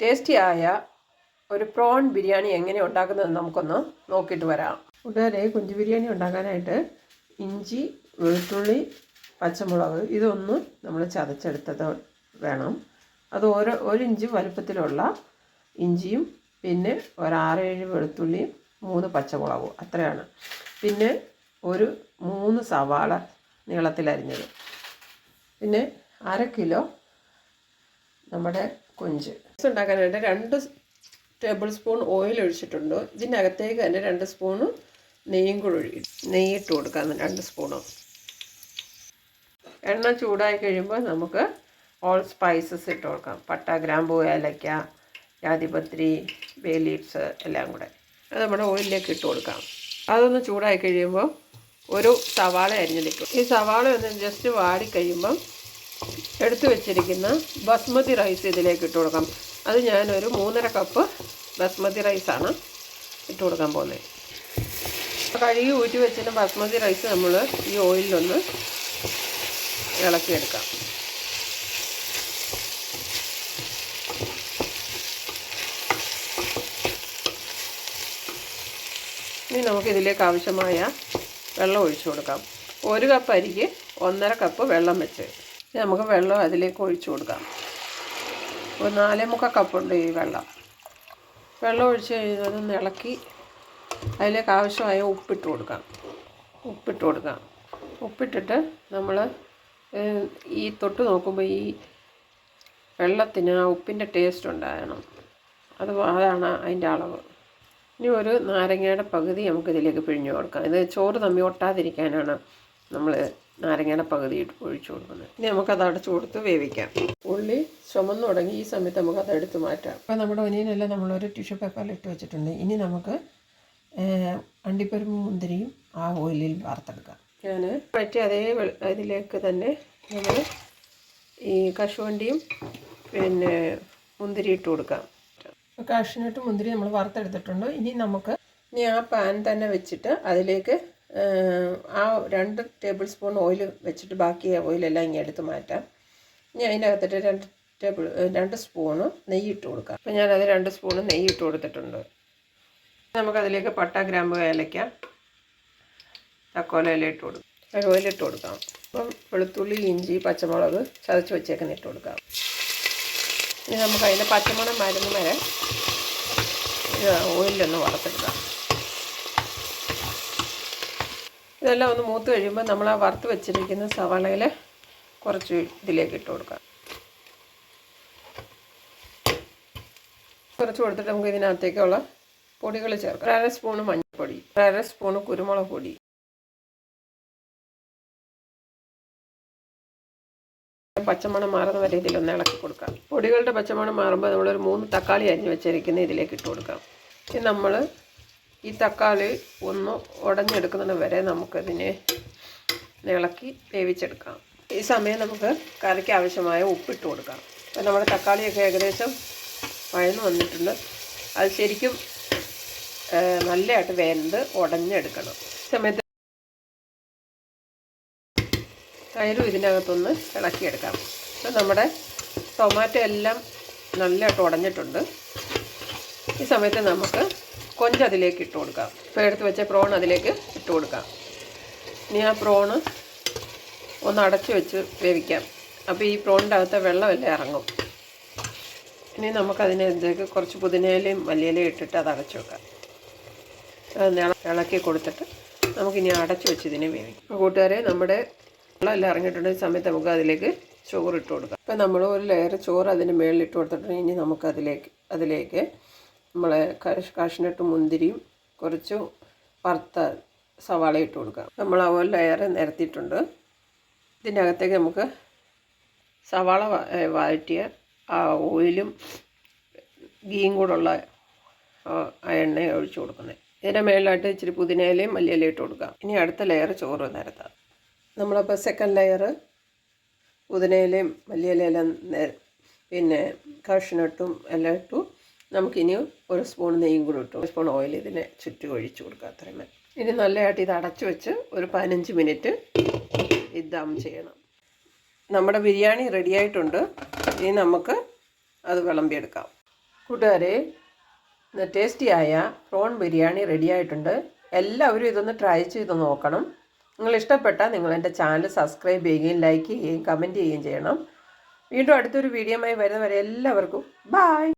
ടേസ്റ്റിയായ ഒരു പ്രോൺ ബിരിയാണി എങ്ങനെ ഉണ്ടാക്കുന്നതെന്ന് നമുക്കൊന്ന് നോക്കിയിട്ട് വരാം. കൂട്ടുകാരെ കുഞ്ചു ബിരിയാണി ഉണ്ടാക്കാനായിട്ട് ഇഞ്ചി വെളുത്തുള്ളി പച്ചമുളക് ഇതൊന്ന് നമ്മൾ ചതച്ചെടുത്തത് വേണം. അത് ഓരോ ഒരു ഇഞ്ച് വലുപ്പത്തിലുള്ള ഇഞ്ചിയും പിന്നെ ഒരു ഒരാറേഴ് വെളുത്തുള്ളിയും മൂന്ന് പച്ചമുളകും അത്രയാണ്. പിന്നെ ഒരു മൂന്ന് സവാള നീളത്തിലരിഞ്ഞത് പിന്നെ അര കിലോ നമ്മുടെ കൊഞ്ച്. ഉണ്ടാക്കാനായിട്ട് രണ്ട് ടേബിൾ സ്പൂൺ ഓയിൽ ഒഴിച്ചിട്ടുണ്ട്. ഇതിനകത്തേക്ക് തന്നെ രണ്ട് സ്പൂണ് നെയ്യും കൂടി ഒഴി നെയ്യിട്ട് കൊടുക്കാം. രണ്ട് സ്പൂണും എണ്ണ ചൂടായി കഴിയുമ്പോൾ നമുക്ക് ഓൾ സ്പൈസസ് ഇട്ട് കൊടുക്കാം. പട്ട ഗ്രാമ്പൂ ഏലക്ക ജാതിപത്രി ബേ ലീവ്സ് എല്ലാം കൂടെ. അത് നമ്മുടെ ഓയിലിലേക്ക് ഇട്ട് കൊടുക്കാം. അതൊന്ന് ചൂടായി കഴിയുമ്പോൾ ഒരു സവാള അരിഞ്ഞെടുക്കും ഈ സവാള ഒന്ന് ജസ്റ്റ് വാടി കഴിയുമ്പം എടുത്തു വെച്ചിരിക്കുന്ന ബസ്മതി റൈസ് ഇതിലേക്ക് ഇട്ട് കൊടുക്കാം. അത് ഞാനൊരു മൂന്നര കപ്പ് ബസ്മതി റൈസാണ് ഇട്ട് കൊടുക്കാൻ പോകുന്നത്. കഴുകി ഊറ്റി വെച്ചിട്ട് ബസ്മതി റൈസ് നമ്മൾ ഈ ഓയിലൊന്ന് ഇളക്കിയെടുക്കാം. ഇനി നമുക്ക് ഇതിലേക്ക് ആവശ്യമായ വെള്ളം ഒഴിച്ചു കൊടുക്കാം. ഒരു കപ്പ് അരിക്ക് ഒന്നര കപ്പ് വെള്ളം വെച്ച്. നമുക്ക് വെള്ളം അതിലേക്ക് ഒഴിച്ചു കൊടുക്കാം. ഒരു നാലേ മുക്കാൽ കപ്പുണ്ട് ഈ വെള്ളം. വെള്ളം ഒഴിച്ച് കഴിയുന്നതൊന്ന് ഇളക്കി അതിലേക്ക് ആവശ്യമായ ഉപ്പിട്ട് കൊടുക്കാം. ഉപ്പിട്ട് കൊടുക്കാം. ഉപ്പിട്ടിട്ട് നമ്മൾ ഈ തൊട്ട് നോക്കുമ്പോൾ ഈ വെള്ളത്തിന് ആ ഉപ്പിന്റെ ടേസ്റ്റ് ഉണ്ടാകണം. അത് അതാണ് അതിന്റെ അളവ്. ഇനി ഒരു നാരങ്ങയുടെ പകുതി നമുക്കിതിലേക്ക് പിഴിഞ്ഞു കൊടുക്കാം. ഇത് ചോറ് തമ്മി ഒട്ടാതിരിക്കാനാണ് നമ്മൾ നാരങ്ങയുടെ പകുതി ഇട്ട് ഒഴിച്ചു കൊടുക്കുന്നത്. ഇനി നമുക്കത് അടച്ചു കൊടുത്ത് വേവിക്കാം. ഉള്ളി ചുമന്ന് തുടങ്ങി ഈ സമയത്ത് നമുക്ക് അത് എടുത്ത് മാറ്റാം. അപ്പോൾ നമ്മുടെ ഒനിയനെല്ലാം നമ്മളൊരു ടിഷ്യൂ പേപ്പറിൽ ഇട്ട് വെച്ചിട്ടുണ്ട്. ഇനി നമുക്ക് അണ്ടിപ്പരിപ്പും മുന്തിരിയും ആ ഓയിലിൽ വാർത്തെടുക്കാം ഞാൻ പറ്റിയ അതേ ഇതിലേക്ക് തന്നെ നമ്മൾ ഈ കശുവണ്ടിയും പിന്നെ മുന്തിരി ഇട്ട് കൊടുക്കാം. കാഷ്നട്ട് മുന്തിരി നമ്മൾ വറുത്തെടുത്തിട്ടുണ്ട്. ഇനി നമുക്ക് ഇനി ആ പാൻ തന്നെ വെച്ചിട്ട് അതിലേക്ക് ആ രണ്ട് ടേബിൾ സ്പൂൺ ഓയിൽ വെച്ചിട്ട് ബാക്കി ഓയിലെല്ലാം ഇങ്ങനെ എടുത്ത് മാറ്റാം. ഇനി അതിനകത്തിട്ട് രണ്ട് ടേബിൾ രണ്ട് സ്പൂണ് നെയ്യ് ഇട്ട് കൊടുക്കാം. അപ്പോൾ ഞാനത് രണ്ട് സ്പൂണ് നെയ്യ് ഇട്ട് കൊടുത്തിട്ടുണ്ട്. നമുക്കതിലേക്ക് പട്ട ഗ്രാമ്പ് ഏലക്ക തക്കോല ഇട്ട് കൊടുക്കാം. കരുവേല ഇട്ട് കൊടുക്കാം. അപ്പം വെളുത്തുള്ളി ഇഞ്ചി പച്ചമുളക് ചതച്ച് വെച്ചേക്കുന്ന ഇട്ട് കൊടുക്കാം. ഇനി നമുക്കതിന്റെ പച്ചമുളക് മരുന്ന് വരെ ഓയിലൊന്ന് വറുത്തെടുക്കാം. ഇതെല്ലാം ഒന്ന് മൂത്ത് കഴിയുമ്പോൾ നമ്മൾ ആ വറുത്ത് വെച്ചിരിക്കുന്ന സവാളയിൽ കുറച്ച് ഇതിലേക്ക് ഇട്ട് കൊടുക്കാം. കുറച്ച് കൊടുത്തിട്ട് നമുക്ക് ഇതിനകത്തേക്കുള്ള പൊടികൾ ചേർക്കാം. അര സ്പൂണ് മഞ്ഞൾപ്പൊടി അര സ്പൂണ് കുരുമുളക് പൊടി പച്ചമണം മാറുന്ന വരെ ഇതിലൊന്ന് ഇളക്കി കൊടുക്കാം. പൊടികളുടെ പച്ചമണം മാറുമ്പോൾ നമ്മളൊരു മൂന്ന് തക്കാളി അരിഞ്ഞ് വെച്ചിരിക്കുന്ന ഇതിലേക്ക് ഇട്ട് കൊടുക്കാം. ഇനി നമ്മൾ ഈ തക്കാളി ഒന്ന് ഉടഞ്ഞെടുക്കുന്നത് വരെ നമുക്കതിനെ ഇളക്കി വേവിച്ചെടുക്കാം. ഈ സമയം നമുക്ക് കറിക്ക് ആവശ്യമായ ഉപ്പിട്ട് കൊടുക്കാം. അപ്പോൾ നമ്മുടെ തക്കാളിയൊക്കെ ഏകദേശം വഴന്ന് വന്നിട്ടുണ്ട്. അത് ശരിക്കും നല്ലതായിട്ട് വെന്ത് ഉടഞ്ഞെടുക്കണം. സമയത്ത് തൈരും ഇതിനകത്തൊന്ന് ഇളക്കിയെടുക്കാം. അപ്പോൾ നമ്മുടെ ടൊമാറ്റോ എല്ലാം നല്ലതായിട്ട് ഉടഞ്ഞിട്ടുണ്ട്. ഈ സമയത്ത് നമുക്ക് കൊഞ്ച് അതിലേക്ക് ഇട്ട് കൊടുക്കാം. ഇപ്പോൾ എടുത്ത് വെച്ച പ്രോൺ അതിലേക്ക് ഇട്ട് കൊടുക്കാം. ഇനി ആ പ്രോണ് ഒന്ന് അടച്ചു വെച്ച് വേവിക്കാം. അപ്പോൾ ഈ പ്രോണിന്റെ അകത്തെ വെള്ളമല്ലേ ഇറങ്ങും. ഇനി നമുക്കതിനകത്തേക്ക് കുറച്ച് പുതിനയിലയും മല്ലിയിലയും ഇട്ടിട്ട് അത് അടച്ചു വെക്കാം. ഇളക്കി കൊടുത്തിട്ട് നമുക്കിനി അടച്ചു വെച്ച് ഇതിനെ വേവിക്കാം. അപ്പോൾ കൂട്ടുകാരെ നമ്മുടെ വെള്ളമെല്ലാം ഇറങ്ങിയിട്ടുണ്ട്. ഈ സമയത്ത് നമുക്ക് അതിലേക്ക് ചോറ് ഇട്ട് കൊടുക്കാം. അപ്പോൾ നമ്മൾ ഒരു ലെയർ ചോറ് അതിന് മുകളിൽ ഇട്ട് കൊടുത്തിട്ടുണ്ടെങ്കിൽ ഇനി നമുക്കതിലേക്ക് അതിലേക്ക് നമ്മളെ കാഷ് കാഷ്നട്ട് മുന്തിരിയും കുറച്ച് വറുത്ത സവാള ഇട്ട് കൊടുക്കാം. നമ്മൾ ആ ഒരു ലെയർ നിരത്തിയിട്ടുണ്ട്. ഇതിന്റെ അകത്തേക്ക് നമുക്ക് സവാള വഴറ്റിയ ആ ഓയിലും ഗീയും കൂടുള്ള ആ ആ എണ്ണ ഒഴിച്ച് കൊടുക്കുന്നത്. ഇതിന്റെ മേളിലായിട്ട് ഇച്ചിരി പുതിനയിലയും മല്ലിയിലയും ഇട്ട് കൊടുക്കാം. ഇനി അടുത്ത ലെയർ ചോറ് നിരത്താം. നമ്മളപ്പോൾ സെക്കൻഡ് ലെയർ പുതിനയിലയും മല്ലിയിലയിലും പിന്നെ കാഷ്നട്ടും എല്ലാം ഇട്ടു നമുക്കിനി ഒരു സ്പൂൺ നെയ്യും കൂടി ഇട്ടു. ഒരു സ്പൂൺ ഓയിൽ ഇതിനെ ചുറ്റും ഒഴിച്ചു കൊടുക്കുക അത്രയും. മതി ഇനി നല്ലതായിട്ട് ഇത് അടച്ചു വെച്ച് ഒരു പതിനഞ്ച് മിനിറ്റ് ഇത് ചെയ്യണം. നമ്മുടെ ബിരിയാണി റെഡി ആയിട്ടുണ്ട്. ഇനി നമുക്ക് അത് വിളമ്പിയെടുക്കാം. കൂട്ടുകാരെ ടേസ്റ്റിയായ പ്രോൺ ബിരിയാണി റെഡി ആയിട്ടുണ്ട്. എല്ലാവരും ഇതൊന്ന് ട്രൈ ചെയ്ത് നോക്കണം. നിങ്ങൾ ഇഷ്ടപ്പെട്ടാൽ നിങ്ങൾ എന്റെ ചാനൽ സബ്സ്ക്രൈബ് ചെയ്യുകയും ലൈക്ക് ചെയ്യുകയും കമന്റ് ചെയ്യുകയും ചെയ്യണം. വീണ്ടും അടുത്തൊരു വീഡിയോയുമായി വരുന്നവരെ എല്ലാവർക്കും ബായ്